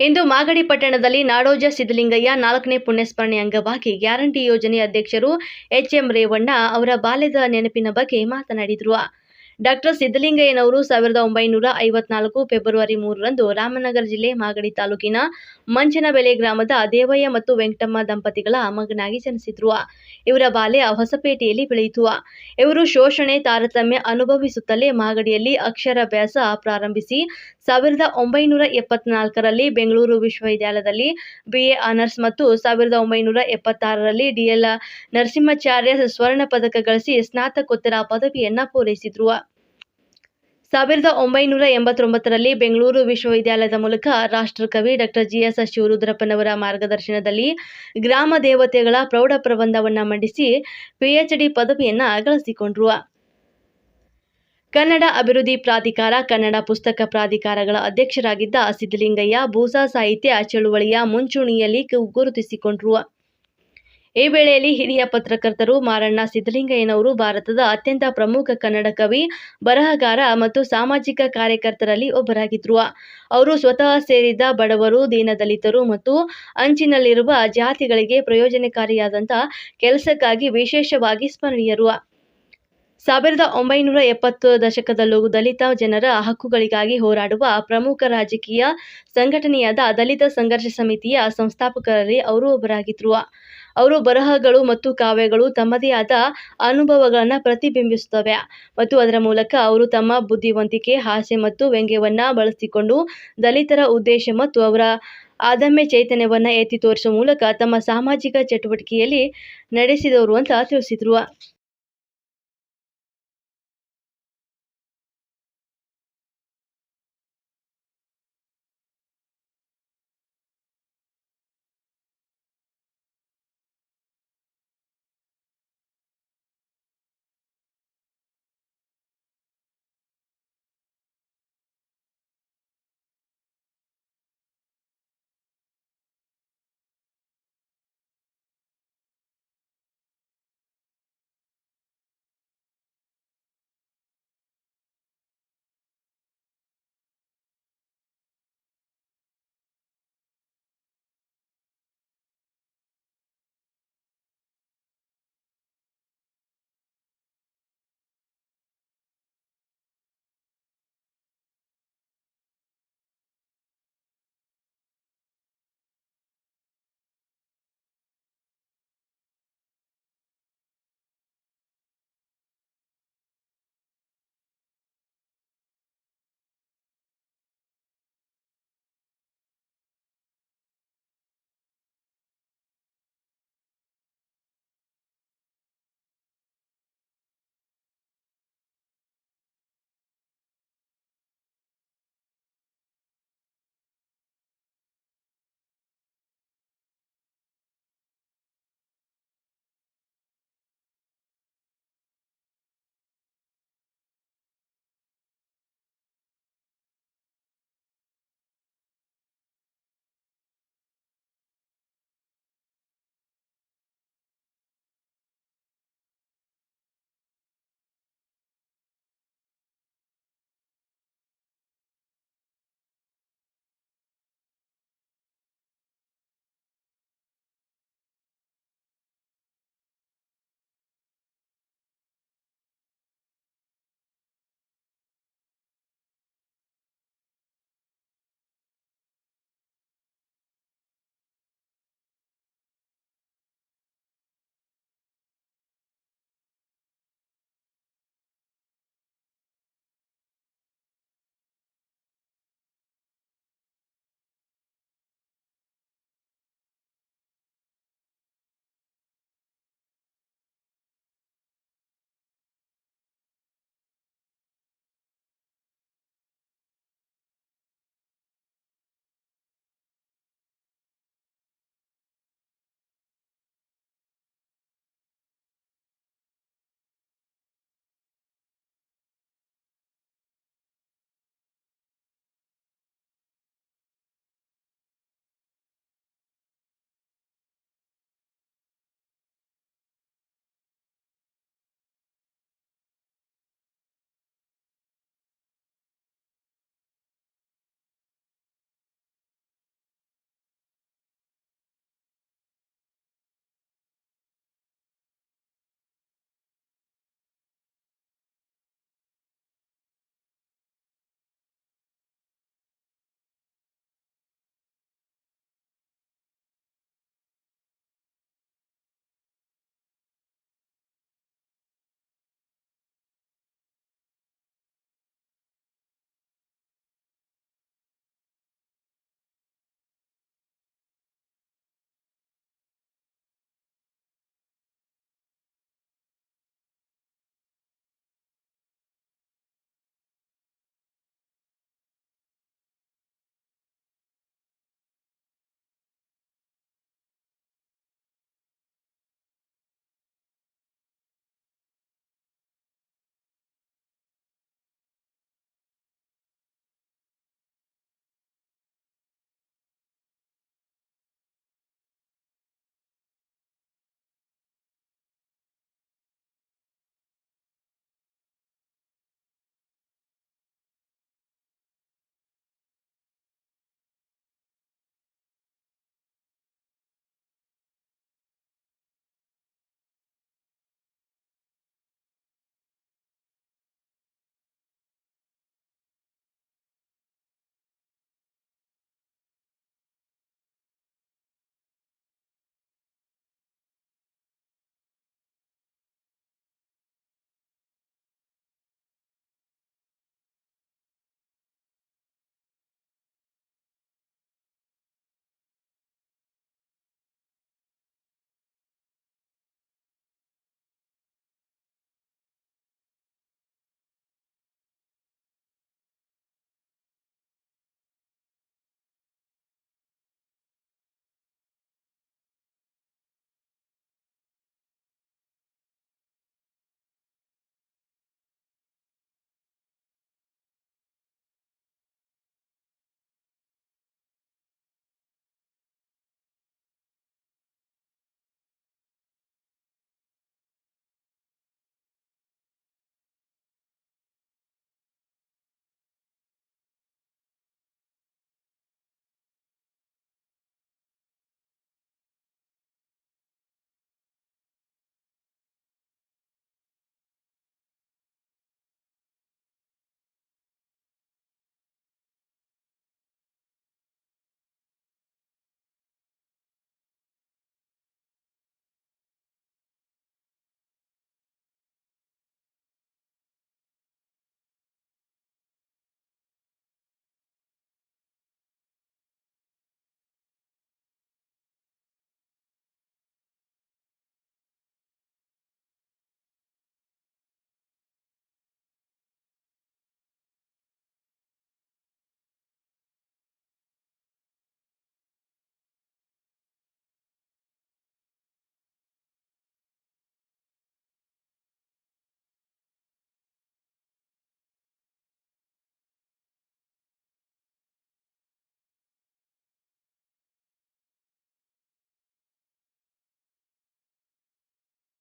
ಇಂದು ಮಾಗಡಿ ಪಟ್ಟಣದಲ್ಲಿ ನಾಡೋಜ ಸಿದ್ದಲಿಂಗಯ್ಯ ನಾಲ್ಕನೇ ಪುಣ್ಯಸ್ಮರಣೆ ಅಂಗವಾಗಿ ಗ್ಯಾರಂಟಿ ಯೋಜನೆ ಅಧ್ಯಕ್ಷರು ಎಚ್ಎಂ ರೇವಣ್ಣ ಅವರ ಬಾಲ್ಯದ ನೆನಪಿನ ಬಗ್ಗೆ ಮಾತನಾಡಿದರು. ಡಾಕ್ಟರ್ ಸಿದ್ದಲಿಂಗಯ್ಯನವರು ಸಾವಿರದ ಒಂಬೈನೂರ ಐವತ್ನಾಲ್ಕು ಫೆಬ್ರವರಿ ಮೂರರಂದು ರಾಮನಗರ ಜಿಲ್ಲೆ ಮಾಗಡಿ ತಾಲೂಕಿನ ಮಂಚನಬೆಲೆ ಗ್ರಾಮದ ದೇವಯ್ಯ ಮತ್ತು ವೆಂಕಟಮ್ಮ ದಂಪತಿಗಳ ಮಗನಾಗಿ ಜನಿಸಿದ್ರು. ಇವರ ಬಾಲ್ಯ ಹೊಸಪೇಟೆಯಲ್ಲಿ ಬೆಳೆಯಿತು. ಇವರು ಶೋಷಣೆ ತಾರತಮ್ಯ ಅನುಭವಿಸುತ್ತಲೇ ಮಾಗಡಿಯಲ್ಲಿ ಅಕ್ಷರಾಭ್ಯಾಸ ಪ್ರಾರಂಭಿಸಿ ಸಾವಿರದ ಒಂಬೈನೂರ ಎಪ್ಪತ್ನಾಲ್ಕರಲ್ಲಿ ಬೆಂಗಳೂರು ವಿಶ್ವವಿದ್ಯಾಲಯದಲ್ಲಿ ಬಿಎ ಆನರ್ಸ್ ಮತ್ತು ಸಾವಿರದ ಒಂಬೈನೂರ ಎಪ್ಪತ್ತಾರರಲ್ಲಿ ಡಿಎಲ್ ನರಸಿಂಹಾಚಾರ್ಯ ಸ್ವರ್ಣ ಪದಕ ಗಳಿಸಿ ಸ್ನಾತಕೋತ್ತರ ಪದವಿಯನ್ನ ಪೂರೈಸಿದ್ರು. ಸಾವಿರದ ಒಂಬೈನೂರ ಎಂಬತ್ತೊಂಬತ್ತರಲ್ಲಿ ಬೆಂಗಳೂರು ವಿಶ್ವವಿದ್ಯಾಲಯದ ಮೂಲಕ ರಾಷ್ಟ್ರಕವಿ ಡಾಕ್ಟರ್ ಜಿಎಸ್ ಶಿವರುದ್ರಪ್ಪನವರ ಮಾರ್ಗದರ್ಶನದಲ್ಲಿ ಗ್ರಾಮ ದೇವತೆಗಳ ಪ್ರೌಢ ಪ್ರಬಂಧವನ್ನು ಮಂಡಿಸಿ ಪಿಎಚ್ಡಿ ಪದವಿಯನ್ನು ಗಳಿಸಿಕೊಂಡ್ರು. ಕನ್ನಡ ಅಭಿವೃದ್ಧಿ ಪ್ರಾಧಿಕಾರ, ಕನ್ನಡ ಪುಸ್ತಕ ಪ್ರಾಧಿಕಾರಗಳ ಅಧ್ಯಕ್ಷರಾಗಿದ್ದ ಸಿದ್ದಲಿಂಗಯ್ಯ ಭೂಸಾ ಸಾಹಿತ್ಯ ಚಳುವಳಿಯ ಮುಂಚೂಣಿಯಲ್ಲಿ ಗುರುತಿಸಿಕೊಂಡಿರುವ ಗುರುತಿಸಿಕೊಂಡ್ರು. ಈ ವೇಳೆಯಲ್ಲಿ ಹಿರಿಯ ಪತ್ರಕರ್ತರು ಮಾರಣ್ಣ ಸಿದ್ದಲಿಂಗಯ್ಯನವರು ಭಾರತದ ಅತ್ಯಂತ ಪ್ರಮುಖ ಕನ್ನಡ ಕವಿ, ಬರಹಗಾರ ಮತ್ತು ಸಾಮಾಜಿಕ ಕಾರ್ಯಕರ್ತರಲ್ಲಿ ಒಬ್ಬರಾಗಿದ್ರು. ಅವರು ಸ್ವತಃ ಸೇರಿದ್ದ ಬಡವರು, ದೀನದಲಿತರು ಮತ್ತು ಅಂಚಿನಲ್ಲಿರುವ ಜಾತಿಗಳಿಗೆ ಪ್ರಯೋಜನಕಾರಿಯಾದಂಥ ಕೆಲಸಕ್ಕಾಗಿ ವಿಶೇಷವಾಗಿ ಸ್ಮರಣೀಯರು. ಸಾವಿರದ ಒಂಬೈನೂರ ಎಪ್ಪತ್ತು ದಶಕದಲ್ಲೂ ದಲಿತ ಜನರ ಹಕ್ಕುಗಳಿಗಾಗಿ ಹೋರಾಡುವ ಪ್ರಮುಖ ರಾಜಕೀಯ ಸಂಘಟನೆಯಾದ ದಲಿತ ಸಂಘರ್ಷ ಸಮಿತಿಯ ಸಂಸ್ಥಾಪಕರಲ್ಲಿ ಅವರು ಒಬ್ಬರಾಗಿದ್ರು. ಅವರು ಬರಹಗಳು ಮತ್ತು ಕಾವ್ಯಗಳು ತಮ್ಮದೇ ಆದ ಅನುಭವಗಳನ್ನು ಪ್ರತಿಬಿಂಬಿಸುತ್ತವೆ ಮತ್ತು ಅದರ ಮೂಲಕ ಅವರು ತಮ್ಮ ಬುದ್ಧಿವಂತಿಕೆ ಹಾಸ್ಯ ಮತ್ತು ವ್ಯಂಗ್ಯವನ್ನು ಬಳಸಿಕೊಂಡು ದಲಿತರ ಉದ್ದೇಶ ಮತ್ತು ಅವರ ಆದಮ್ಯ ಚೈತನ್ಯವನ್ನು ಎತ್ತಿ ತೋರಿಸುವ ಮೂಲಕ ತಮ್ಮ ಸಾಮಾಜಿಕ ಚಟುವಟಿಕೆಯಲ್ಲಿ ನಡೆಸಿದವರು ಅಂತ ತಿಳಿಸಿದ್ರು.